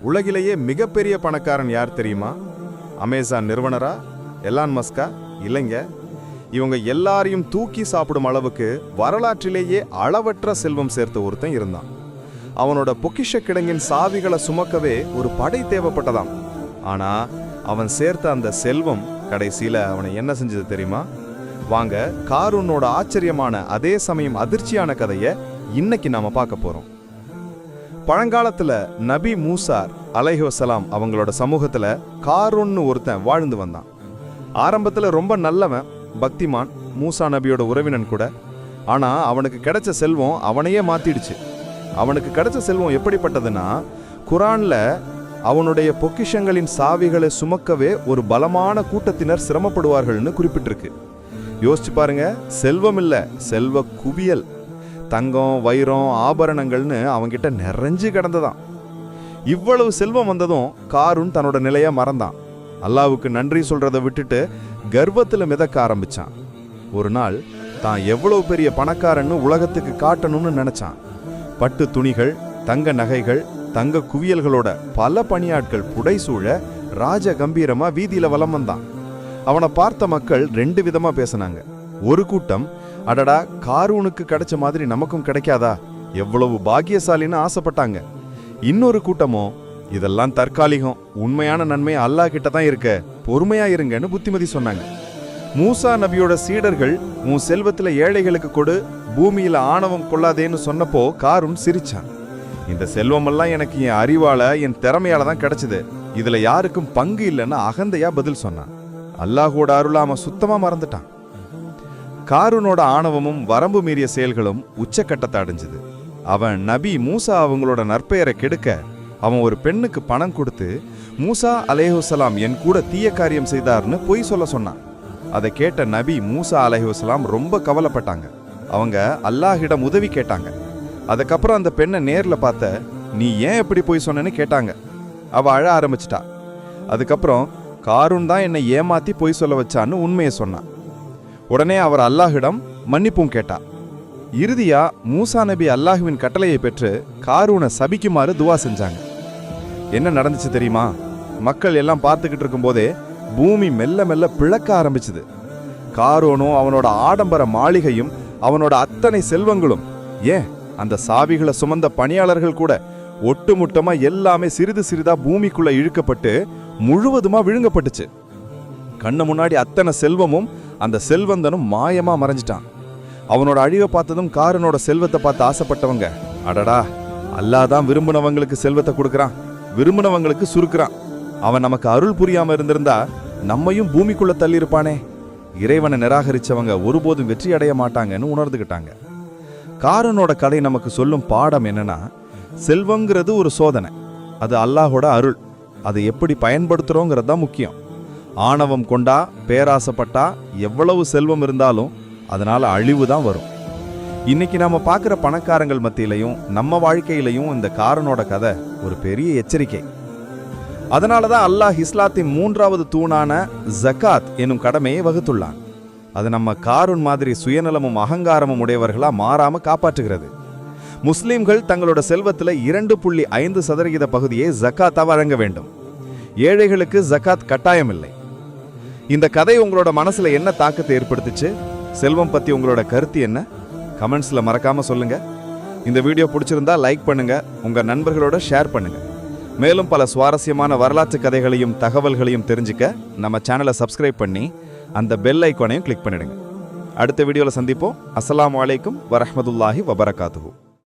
உலகிலேயே மிகப்பெரிய பணக்காரன் யார் தெரியுமா? அமேசான் நிறுவனரா? எலான் மஸ்கா இல்லைங்க. இவங்க எல்லாரையும் தூக்கி சாப்பிடும் அளவுக்கு வரலாற்றிலேயே அளவற்ற செல்வம் சேர்த்த ஒருத்தன் இருந்தான். அவனோட பொக்கிஷ கிடங்கின் சாவிகளை சுமக்கவே ஒரு படை தேவைப்பட்டதாம். ஆனா அவன் சேர்த்த அந்த செல்வம் கடைசியில அவனை என்ன செஞ்சது தெரியுமா? வாங்க காரூனோட ஆச்சரியமான அதே சமயம் அதிர்ச்சியான கதையை இன்னைக்கு நாம பார்க்க போறோம். பழங்காலத்தில் நபி மூசார் அலைஹசலாம் அவங்களோட சமூகத்தில் காரூன்னு ஒருத்தன் வாழ்ந்து வந்தான். ஆரம்பத்தில் ரொம்ப நல்லவன் பக்திமான் மூசா நபியோட உறவினன் கூட. ஆனால் அவனுக்கு கிடைச்ச செல்வம் அவனையே மாத்திடுச்சு. அவனுக்கு கிடைச்ச செல்வம் எப்படிப்பட்டதுன்னா குரானில் அவனுடைய பொக்கிஷங்களின் சாவிகளை சுமக்கவே ஒரு பலமான கூட்டத்தினர் சிரமப்படுவார்கள்னு குறிப்பிட்டிருக்கு. யோசிச்சு பாருங்க செல்வம் இல்லை செல்வ குவியல். தங்கம் வைரம் ஆபரணங்கள்னு அவங்கிட்ட நிறைஞ்சு கிடந்ததாம். இவ்வளவு செல்வம் வந்ததும் காருன் தன்னோட நிலையை மறந்தான். அல்லாவுக்கு நன்றி சொல்றதை விட்டுட்டு கர்வத்தில் மிதக்க ஆரம்பிச்சான். ஒரு நாள் தான் எவ்வளவு பெரிய பணக்காரன்னு உலகத்துக்கு காட்டணும்னு நினைச்சான். பட்டு துணிகள் தங்க நகைகள் தங்க குவியல்களோட பல பணியாட்கள் புடைசூழ ராஜ கம்பீரமா வீதியில வலம் வந்தான். அவனை பார்த்த மக்கள் ரெண்டு விதமா பேசினாங்க. ஒரு கூட்டம் அடடா காரூனுக்கு கிடைச்ச மாதிரி நமக்கும் கிடைக்காதா? எவ்வளவு பாக்கியசாலின்னு ஆசைப்பட்டாங்க. இன்னொரு கூட்டமோ இதெல்லாம் தற்காலிகம் உண்மையான நன்மை அல்லாஹ் கிட்ட தான் இருக்க. பொறுமையா இருங்கன்னு புத்திமதி சொன்னாங்க. மூசா நபியோட சீடர்கள் உன் செல்வத்துல ஏழைகளுக்கு கொடு பூமியில ஆணவம் கொள்ளாதேன்னு சொன்னப்போ காரூன் சிரிச்சான். இந்த செல்வமெல்லாம் எனக்கு என் அறிவால என் திறமையால தான் கிடைச்சது. இதுல யாருக்கும் பங்கு இல்லைன்னு அகந்தையா பதில் சொன்னான். அல்லாஹோட அருளாம சுத்தமா மறந்துட்டான். காரூனோட ஆணவமும் வரம்பு மீறிய செயல்களும் உச்சக்கட்டத்தை அடைஞ்சது. அவன் நபி மூசா அவங்களோட நற்பெயரை கெடுக்க அவன் ஒரு பெண்ணுக்கு பணம் கொடுத்து மூசா அலேஹுசலாம் என் கூட தீய காரியம் செய்தார்னு பொய் சொல்ல சொன்னான். அதை கேட்ட நபி மூசா அலேஹுசலாம் ரொம்ப கவலைப்பட்டாங்க. அவங்க அல்லாஹிடம் உதவி கேட்டாங்க. அதுக்கப்புறம் அந்த பெண்ணை நேரில் பார்த்த நீ ஏன் எப்படி போய் சொன்னேன்னு கேட்டாங்க. அவ அழ ஆரம்பிச்சிட்டா. அதுக்கப்புறம் காரூன் தான் என்னை ஏமாத்தி பொய் சொல்ல வச்சான்னு உண்மையை சொன்னான். உடனே அவர் அல்லாஹிடம் மன்னிப்பும் கேட்டார். இறுதியா மூசா நபி அல்லாஹுவின் கட்டளையை பெற்று காரூனை சபிக்குமாறு துவா செஞ்சாங்க. என்ன நடந்துச்சு தெரியுமா? மக்கள் எல்லாம் பார்த்துக்கிட்டு இருக்கும்போதே பூமி மெல்ல மெல்ல பிளக்க ஆரம்பிச்சுது. காரோனும் அவனோட ஆடம்பர மாளிகையும் அவனோட அத்தனை செல்வங்களும் ஏன் அந்த சாவிகளை சுமந்த பணியாளர்கள் கூட ஒட்டுமொட்டமா எல்லாமே சிறிது சிறிதா பூமிக்குள்ள இழுக்கப்பட்டு முழுவதுமா விழுங்கப்பட்டுச்சு. கண்ணு முன்னாடி அத்தனை செல்வமும் அந்த செல்வந்தனும் மாயமா மறைஞ்சிட்டான். அவனோட அழிவை பார்த்ததும் காரனோட செல்வத்தை பார்த்து ஆசைப்பட்டவங்க அடடா அல்லாஹ் தான் விரும்பினவங்களுக்கு செல்வத்தை கொடுக்கறான் விரும்பினவங்களுக்கு சுருக்குறான். அவன் நமக்கு அருள் புரியாம இருந்திருந்தா நம்மையும் பூமிக்குள்ள தள்ளியிருப்பானே. இறைவனை நிராகரிச்சவங்க ஒருபோதும் வெற்றி அடைய மாட்டாங்கன்னு உணர்ந்துகிட்டாங்க. காரனோட கதை நமக்கு சொல்லும் பாடம் என்னன்னா செல்வங்கிறது ஒரு சோதனை அது அல்லாஹோட அருள் அதை எப்படி பயன்படுத்துறோங்கிறது தான் முக்கியம். ஆணவம் கொண்டா பேராசப்பட்டா எவ்வளவு செல்வம் இருந்தாலும் அதனால் அழிவு தான் வரும். இன்னைக்கு நாம பார்க்குற பணக்காரங்கள் மத்தியிலையும் நம்ம வாழ்க்கையிலையும் இந்த காரனோட கதை ஒரு பெரிய எச்சரிக்கை. அதனால தான் அல்லாஹ் இஸ்லாத்தின் மூன்றாவது தூணான ஜக்காத் எனும் கடமையை வகுத்துள்ளான். அது நம்ம காருன் மாதிரி சுயநலமும் அகங்காரமும் உடையவர்களா மாறாம காப்பாற்றுகிறது. முஸ்லிம்கள் தங்களோட செல்வத்தில் இரண்டு புள்ளி ஐந்து சதவிகித பகுதியை ஜக்காத்தா வழங்க வேண்டும். ஏழைகளுக்கு ஜக்காத் கட்டாயம் இல்லை இந்த கதை உங்களோட மனசுல என்ன தாக்கத்தை ஏற்படுத்துச்சு? செல்வம் பத்தி உங்களோட கருத்து என்ன? கமெண்ட்ஸ்ல மறக்காம சொல்லுங்க. இந்த வீடியோ பிடிச்சிருந்தா லைக் பண்ணுங்க உங்க நண்பர்களோட ஷேர் பண்ணுங்க. மேலும் பல சுவாரஸ்யமான வரலாற்று கதைகளையும் தகவல்களையும் தெரிஞ்சுக்க நம்ம சேனலை சப்ஸ்கிரைப் பண்ணி அந்த பெல் ஐக்கானையும் கிளிக் பண்ணிடுங்க. அடுத்த வீடியோவில் சந்திப்போம். அஸ்லாம் அலைக்கும் வரமத்துல்லாஹி வபரகாத்துஹூ.